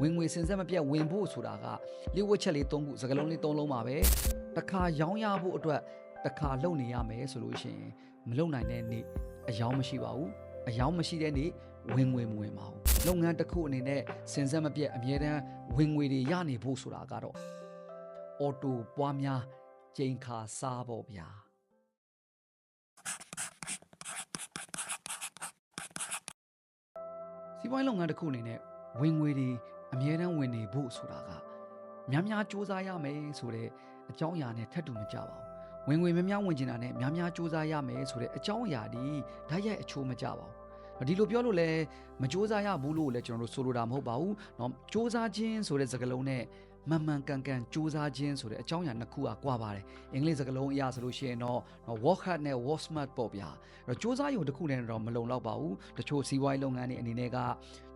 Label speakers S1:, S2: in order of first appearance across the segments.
S1: ဝင်ငွေစင်ဆက်မပြတ်ဝင်ဖို့ဆိုတာကလိဝက်ချက်လေး၃ခုစကလုံးလေး၃လုံးပါပဲတစ်ခါရောင်းရဖို့အတွက်တစ်ခါလုံနေရမယ်ဆိုလို့ရှိရင်မလုံနိုင်တဲ့နေ့အယောင်းမရှိပါဘူးအယောင်းမရှိတဲ့နေ့ဝင်ငွေမဝင်ပါဘူးလုပ်ငန်းတစ်ခုအနေနဲ့စင်ဆက်မပြတ်အမြဲတမ်းဝင်ငွေတွေရနေဖို့ဆိုတာကတော့အော်တိုပွားများကျိန်ခါစားပေါ့ဗျာစီးပွားရေးလုပ်ငန်းတစ်ခုအနေနဲ့ဝင်ငွေတွေ အမြဲတမ်းဝင်နေဖို့ဆိုတာကများများစူးစမ်းရမယ်ဆိုတဲ့အကြောင်းအရာနဲ့ထပ်တူမကြပါဘူးဝင်ငွေများများဝင်ကျင်တာနဲ့များများစူးစမ်းရမယ်ဆိုတဲ့အကြောင်းအရာဒီဓာတ်ရိုက်အချိုးမကြပါဘူးဒီလိုပြောလို့လည်းမစူးစမ်းရဘူးလို့လည်းကျွန်တော်တို့ဆိုလိုတာမဟုတ်ပါဘူးเนาะစူးစမ်းခြင်းဆိုတဲ့စကားလုံးနဲ့ မှန်မှန်ကန်ကန်စူးစမ်းခြင်းဆိုတဲ့အကြောင်းအရာနှစ်ခုကကွာပါတယ်အင်္ဂလိပ်စကားလုံးအရဆိုလို့ရှိရင်တော့ work hard နဲ့ work smart ပေါ့ဗျာအဲ့တော့စူးစမ်းရုံတစ်ခုနဲ့တော့မလုံလောက်ပါဘူးတချို့စီးပွားရေးလုပ်ငန်းတွေအနေနဲ့က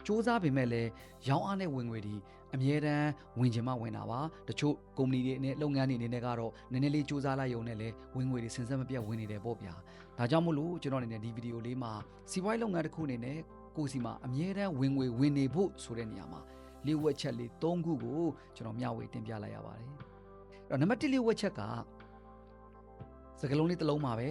S1: စူးစမ်းပေမဲ့လည်းရောင်းအားနဲ့ဝင်ငွေတွေအမြဲတမ်းဝင်ချင်မှဝင်တာပါတချို့ကုမ္ပဏီတွေနဲ့လုပ်ငန်းတွေအနေနဲ့ကတော့နည်းနည်းလေးစူးစမ်းလိုက်ရုံနဲ့လည်းဝင်ငွေတွေစဉ်ဆက်မပြတ်ဝင်နေတယ်ပေါ့ဗျာဒါကြောင့်မို့လို့ကျွန်တော်အနေနဲ့ဒီဗီဒီယိုလေးမှာစီးပွားရေးလုပ်ငန်းတစ်ခုအနေနဲ့ကိုယ်စီမှာအမြဲတမ်းဝင်ငွေဝင်နေဖို့ဆိုတဲ့နေရာမှာ လေးဝက်ချက်လေး၃ခုကိုကျွန်တော်မျှဝေတင်ပြလိုက်ရပါတယ်အဲ့တော့နံပါတ်၁လေးဝက်ချက်ကစကားလုံးလေးတစ်လုံးမှာပဲ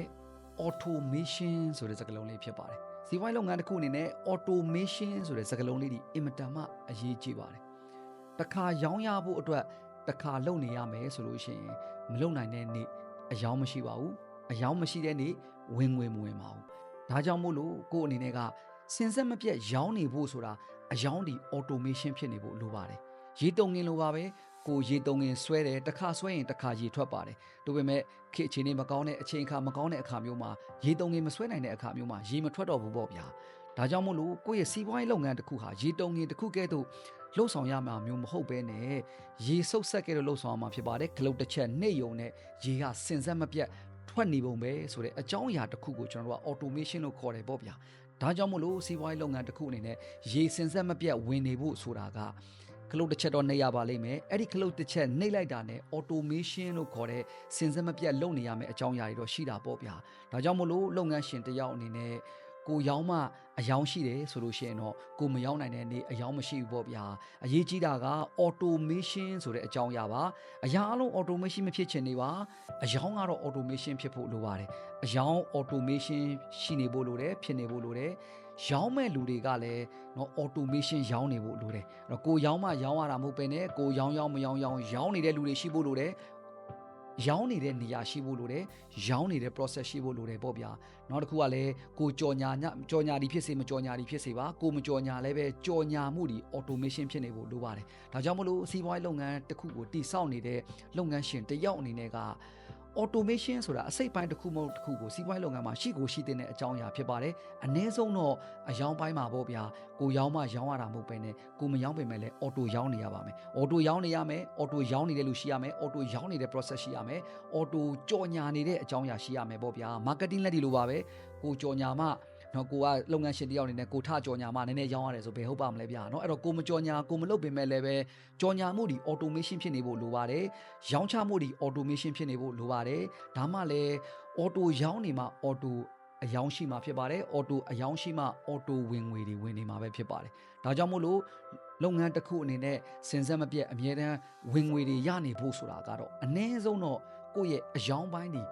S1: automation ဆိုတဲ့စကားလုံးလေးဖြစ်ပါတယ်စီးပွားရေးလုပ်ငန်းတစ်ခုအနေနဲ့ automation ဆိုတဲ့စကားလုံးလေးဒီအင်မတန်မှအရေးကြီးပါတယ်။တစ်ခါရောင်းရဖို့အတွက်တစ်ခါလုပ်နေရမယ်ဆိုလို့ရှိရင်မလုပ်နိုင်တဲ့နေ့အယောင်းမရှိပါဘူး။အယောင်းမရှိတဲ့နေ့ဝင်ငွေမဝင်ပါဘူး။ဒါကြောင့်မို့လို့ကိုယ့်အနေနဲ့ကစင်ဆက်မပြတ်ရောင်းနေဖို့ဆိုတာ အယောင်းဒီ automation ဖြစ်နေဖို့လိုပါတယ်။ရေတုံငင်လိုပါပဲကိုရေတုံငင်ဆွဲတယ်တစ်ခါဆွဲရင်တစ်ခါရေထွက်ပါတယ်။ဒါပေမဲ့ခေတ်အခြေအနေမကောင်းတဲ့အချိန်အခါမကောင်းတဲ့အခါမျိုးမှာရေတုံငင်မဆွဲနိုင်တဲ့အခါမျိုးမှာရေမထွက်တော့ဘူးပေါ့ဗျာ။ဒါကြောင့်မို့လို့ကိုယ့်ရဲ့စီးပွားရေးလုပ်ငန်းတစ်ခုဟာရေတုံငင်တစ်ခုကဲ့သို့လှုပ်ဆောင်ရမှာမျိုးမဟုတ်ဘဲနဲ့ရေဆုပ်ဆက်ကဲ့သို့လှုပ်ဆောင်ရမှာဖြစ်ပါတယ်။ခလုတ်တစ်ချက်နှိပ်ယုံနဲ့ရေကစင်ဆက်မပြတ်ထွက်နေပုံပဲဆိုတဲ့အကြောင်းအရာတစ်ခုကိုကျွန်တော်တို့က automation လို့ခေါ်တယ်ပေါ့ဗျာ။ ဒါကြောင့်မို့လို့စီးပွားရေးလုပ်ငန်းတစ်ခုအနေနဲ့ရေစင်ဆက်မပြတ်ဝင်နေဖို့ဆိုတာကခလုတ်တစ်ချက်တော့နှိပ်ရပါလိမ့်မယ်အဲ့ဒီခလုတ်တစ်ချက်နှိပ်လိုက်တာနဲ့ automation လို့ခေါ်တဲ့စင်စက်မပြတ်လုပ်နေရမယ့်အကြောင်းအရာတွေတော့ရှိတာပေါ့ဗျာဒါကြောင့်မလို့လုပ်ငန်းရှင်တစ်ယောက်အနေနဲ့ ကိုရောင်းမှအယောင်းရှိတယ်ဆိုလို့ရှိရင်တော့ကိုမရောင်းနိုင်တဲ့နေ့အယောင်းမရှိဘူးပေါ့ဗျာအရေးကြီးတာက automation ဆိုတဲ့အကြောင်းအရာပါအရာအလုံး automation မဖြစ်ချင်နေပါအယောင်းကတော့ automation ဖြစ်ဖို့လိုပါတယ်အယောင်း automation ရှိနေဖို့လိုတယ်ဖြစ်နေဖို့လိုတယ်ရောင်းမဲ့လူတွေကလည်းเนาะ automation ရောင်းနေဖို့လိုတယ်အဲ့တော့ကိုရောင်းမှရောင်းရတာမဟုတ်ပဲနဲ့ကိုရောင်းရောင်းမရောင်းရောင်းရောင်းနေတဲ့လူတွေရှိဖို့လိုတယ် ရောင်းနေတဲ့နေရာရှိဖို့လိုတယ်ရောင်းနေတဲ့ process ရှိဖို့လိုတယ်ပေါ့ဗျာနောက်တစ်ခုကလည်းကိုကြော်ညာညကြော်ညာဒီဖြစ်စေမကြော်ညာဒီဖြစ်စေပါကိုမကြော်ညာလည်းပဲကြော်ညာမှုဒီ automation ဖြစ်နေဖို့လိုပါတယ်ဒါကြောင့်မလို့စီးပွားရေးလုပ်ငန်းတစ်ခုကိုတည်ဆောက်နေတဲ့လုပ်ငန်းရှင်တစ်ယောက်အနေနဲ့က automation ဆိုတာအစိတ်ပိုင်းတစ်ခုမဟုတ်တစ်ခုကိုစီးပွားရေးလုပ်ငန်းမှာရှိကိုရှိတဲ့အကြောင်းအရာဖြစ်ပါတယ်အ ਨੇ ဆုံးတော့အယောင်ပိုင်းမှာပေါ့ဗျာကိုရောင်းမှရောင်းရတာမဟုတ်ပဲနဲ့ကိုမရောင်းပေမဲ့လည်း auto ရောင်းနေရပါမယ် auto ရောင်းနေရမယ် auto ရောင်းနေတဲ့လူရှိရမယ် auto ရောင်းနေတဲ့ process ရှိရမယ် auto ကြော်ညာနေတဲ့အကြောင်းအရာရှိရမယ်ပေါ့ဗျာ marketing လက်ဒီလိုပါပဲကိုကြော်ညာမှ နော်ကိုကလုပ်ငန်းရှင်တယောက်အနေနဲ့ကိုထကြော်ညာမှနည်းနည်းရောင်းရတယ်ဆိုဘယ်ဟုတ်ပါမလဲဗျာနော်အဲ့တော့ကိုမကြော်ညာကိုမလုပ်ပေမဲ့လည်းပဲကြော်ညာမှုဒီ automation ဖြစ်နေဖို့လိုပါတယ်ရောင်းချမှုဒီ automation ဖြစ်နေဖို့လိုပါတယ်ဒါမှလည်း auto ရောင်းနေမှ auto အယောင်းရှိမှဖြစ်ပါတယ်။ auto အယောင်းရှိမှ auto ဝင်ငွေတွေဝင်နေမှာပဲဖြစ်ပါတယ်။ဒါကြောင့်မို့လို့လုပ်ငန်းတစ်ခုအနေနဲ့စင်စက်မပြတ်အမြဲတမ်းဝင်ငွေတွေရနေဖို့ဆိုတာကတော့အ ਨੇ ဆုံးတော့ကိုယ့်ရဲ့အယောင်းပိုင်းဒီ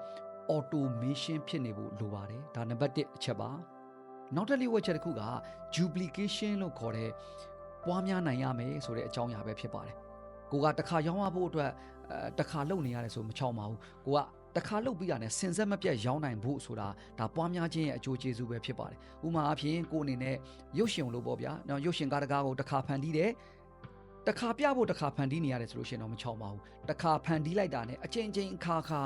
S1: automation ဖြစ်နေဖို့လိုပါတယ်။ဒါနံပါတ်1အချက်ပါ။ နောက်တစ်လေးဝက်ချက်တစ်ခုက duplication လို့ခေါ်တဲ့ပွားများနိုင်ရမယ်ဆိုတဲ့အကြောင်းအရာပဲဖြစ်ပါတယ်။ကိုကတစ်ခါရောင်းရဖို့အတွက်အဲတစ်ခါလုပ်နေရတယ်ဆိုမချောင်ပါဘူး။ကိုကတခါလုတ်ပြီးတာနဲ့စင်ဆက်မပြတ်ရောင်းနိုင်ဖို့ဆိုတာဒါပွားများခြင်းရဲ့အကျိုးကျေးဇူးပဲဖြစ်ပါတယ်။ဥပမာအဖြစ်ကိုအနေနဲ့ရုပ်ရှင်လို့ပေါ့ဗျာ။နော်ရုပ်ရှင်ကားတကားကိုတစ်ခါဖန်တီးတယ်။တစ်ခါပြဖို့တစ်ခါဖန်တီးနေရတယ်ဆိုလို့ရှိရင်တော့မချောင်ပါဘူး။တစ်ခါဖန်တီးလိုက်တာနဲ့အချိန်ချင်းခါခါ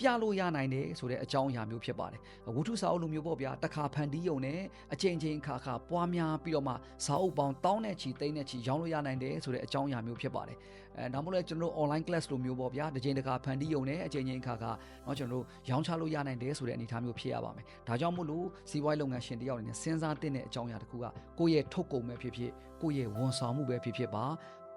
S1: ပြလို့ရနိုင်တယ်ဆိုတဲ့အကြောင်းအရာမျိုးဖြစ်ပါတယ်။ဝတ္ထုစာအုပ်လိုမျိုးပေါ့ဗျာ။တစ်ခါဖန်တီးယုံနဲ့အချိန်ချင်းခါခါပွားများပြီးတော့မှစာအုပ်ပေါင်းတောင်းတဲ့ချီတိမ့်တဲ့ချီရောင်းလို့ရနိုင်တယ်ဆိုတဲ့အကြောင်းအရာမျိုးဖြစ်ပါတယ်။အဲဒါမှမဟုတ်လည်းကျွန်တော်တို့ online class လိုမျိုးပေါ့ဗျာ။တစ်ချိန်တစ်ခါဖန်တီးယုံနဲ့အချိန်ချင်းခါခါเนาะကျွန်တော်တို့ရောင်းချလို့ရနိုင်တယ်ဆိုတဲ့အနေအထားမျိုးဖြစ်ရပါမယ်။ဒါကြောင့်မို့လို့စီးပွားရေးလုပ်ငန်းရှင်တယောက်အနေနဲ့စဉ်းစားသင့်တဲ့အကြောင်းအရာတစ်ခုကကိုယ့်ရဲ့ထုတ်ကုန်ပဲဖြစ်ဖြစ်ကိုယ့်ရဲ့ဝန်ဆောင်မှုပဲဖြစ်ဖြစ်ပါ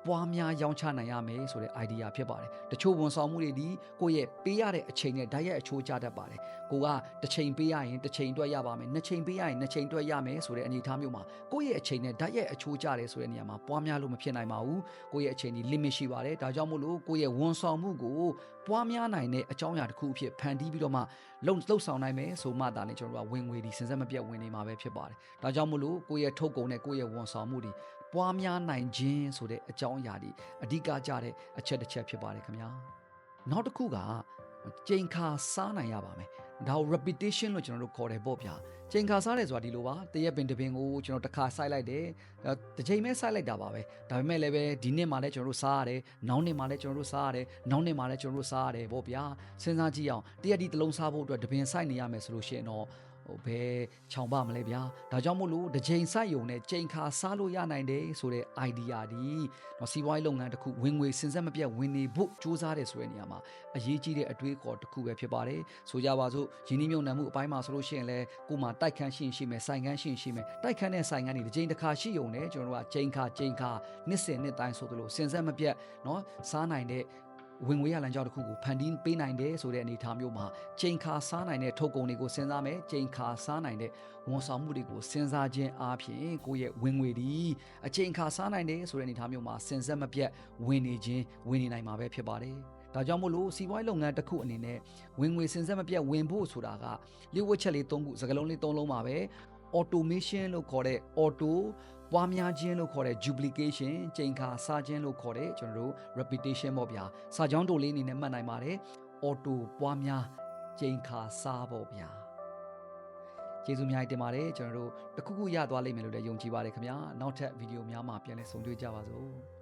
S1: ပပွားများရောင်းချနိုင်ရမယ်ဆိုတဲ့ idea ဖြစ်ပါတယ်တချို့ဝန်ဆောင်မှုတွေဒီကိုယ့်ရဲ့ပေးရတဲ့အချိန်နဲ့ဓာတ်ရိုက်အချိုးကျတတ်ပါတယ်ကိုကတစ်ချိန်ပေးရရင်တစ်ချိန်အတွက်ရပါမယ်နှစ်ချိန်ပေးရရင်နှစ်ချိန်အတွက်ရမယ်ဆိုတဲ့အနေအထားမျိုးမှာကိုယ့်ရဲ့အချိန်နဲ့ဓာတ်ရိုက်အချိုးကျတယ်ဆိုတဲ့နေရာမှာပွားများလို့မဖြစ်နိုင်ပါဘူးကိုယ့်ရဲ့အချိန်ဒီ limit ရှိပါတယ်ဒါကြောင့်မို့လို့ကိုယ့်ရဲ့ဝန်ဆောင်မှုကိုပွားများနိုင်တဲ့အကြောင်းအရာတစ်ခုအဖြစ်ဖန်တီးပြီးတော့မှလုံလုံဆောင်နိုင်မယ်ဆိုမှဒါနဲ့ကျွန်တော်တို့ကဝင်ငွေဒီစဉ်ဆက်မပြတ်ဝင်နေမှာပဲဖြစ်ပါတယ်ဒါကြောင့်မို့လို့ကိုယ့်ရဲ့ထုတ်ကုန်နဲ့ကိုယ့်ရဲ့ဝန်ဆောင်မှုဒီ ပွားများနိုင်ခြင်းဆိုတဲ့အကြောင်းအရာဒီအဓိကကြတဲ့အချက်တစ်ချက်ဖြစ်ပါတယ်ခင်ဗျာနောက်တစ်ခုကကြိမ်ခါစားနိုင်ရပါမယ်ဒါကို repetition လို့ကျွန်တော်တို့ခေါ်တယ်ပေါ့ဗျာကြိမ်ခါစားတယ်ဆိုတာဒီလိုပါတရက်ပင်တစ်ပင်ကိုကျွန်တော်တစ်ခါစိုက်လိုက်တယ်တစ်ချိန်ပဲစိုက်လိုက်တာပါပဲဒါပေမဲ့လည်းပဲဒီနှစ်မှလည်းကျွန်တော်တို့စားရတယ်နောက်နှစ်မှလည်းကျွန်တော်တို့စားရတယ်နောက်နှစ်မှလည်းကျွန်တော်တို့စားရတယ်ပေါ့ဗျာစဉ်းစားကြည့်အောင်တရက်ဒီတစ်လုံးစားဖို့အတွက်တစ်ပင်စိုက်နေရမယ်ဆိုလို့ရှိရင်တော့ ဟိုဘယ်ခြောင်ပါမလဲဗျာဒါကြောင့်မို့လို့တစ်ချိန်စိုက်ယုံနဲ့ချိန်ခါစားလို့ရနိုင်တယ်ဆိုတဲ့ idea ဒီတော့စီးပွားရေးလုပ်ငန်းတစ်ခုဝင်ငွေစင်ဆက်မပြတ်ဝင်နေဖို့စူးစမ်းတယ်ဆိုတဲ့နေရာမှာအရေးကြီးတဲ့အတွေးခေါ်တစ်ခုပဲဖြစ်ပါတယ်ဆိုကြပါစို့ယင်းနှမြုံနှံမှုအပိုင်းမှာဆိုလို့ရှိရင်လဲကိုမှတိုက်ခန်းရှိရင်ရှိမယ်ဆိုင်ခန်းရှိရင်ရှိမယ်တိုက်ခန်းနဲ့ဆိုင်ခန်းတွေတစ်ချိန်တစ်ခါရှိယုံနဲ့ကျွန်တော်တို့ကချိန်ခါချိန်ခါနှစ်စဉ်နှစ်တိုင်းဆိုသလိုစင်ဆက်မပြတ်เนาะစားနိုင်တဲ့ ဝင်ငွေရလမ်းကြောင်းတစ်ခုကိုဖန်တီးပေးနိုင်တယ်ဆိုတဲ့အနေအထားမျိုးမှာချိန်ခါစားနိုင်တဲ့ထုတ်ကုန်တွေကိုစဉ်းစားမယ်ချိန်ခါစားနိုင်တဲ့ဝန်ဆောင်မှုတွေကိုစဉ်းစားခြင်းအပြင်ကိုယ့်ရဲ့ဝင်ငွေဒီအချိန်ခါစားနိုင်တယ်ဆိုတဲ့အနေအထားမျိုးမှာစဉ်ဆက်မပြတ်ဝင်နေခြင်းဝင်နေနိုင်မှာပဲဖြစ်ပါတယ်ဒါကြောင့်မို့လို့စီးပွားရေးလုပ်ငန်းတစ်ခုအနေနဲ့ဝင်ငွေစဉ်ဆက်မပြတ်ဝင်ဖို့ဆိုတာကလျှို့ဝှက်ချက်လေး၃ခုစကားလုံးလေး၃လုံးပါပဲ automation လို့ခေါ်တဲ့ auto ပွားများခြင်းလို့ခေါ်တဲ့ duplication ချိန်ခါစားခြင်းလို့ခေါ်တဲ့ကျွန်တော်တို့ repetition ပေါ့ဗျာစာကြောင်းတိုလေးအနေနဲ့မှတ်နိုင်ပါတယ် auto ပွားများချိန်ခါစားပေါ့ဗျာကျေးဇူးများတင်ပါတယ်ကျွန်တော်တို့တခုခုရသွားလိမ့်မယ်လို့လည်းယုံကြည်ပါတယ်ခင်ဗျာနောက်ထပ်ဗီဒီယိုများမှာပြန်လည်ဆုံတွေ့ကြပါစို့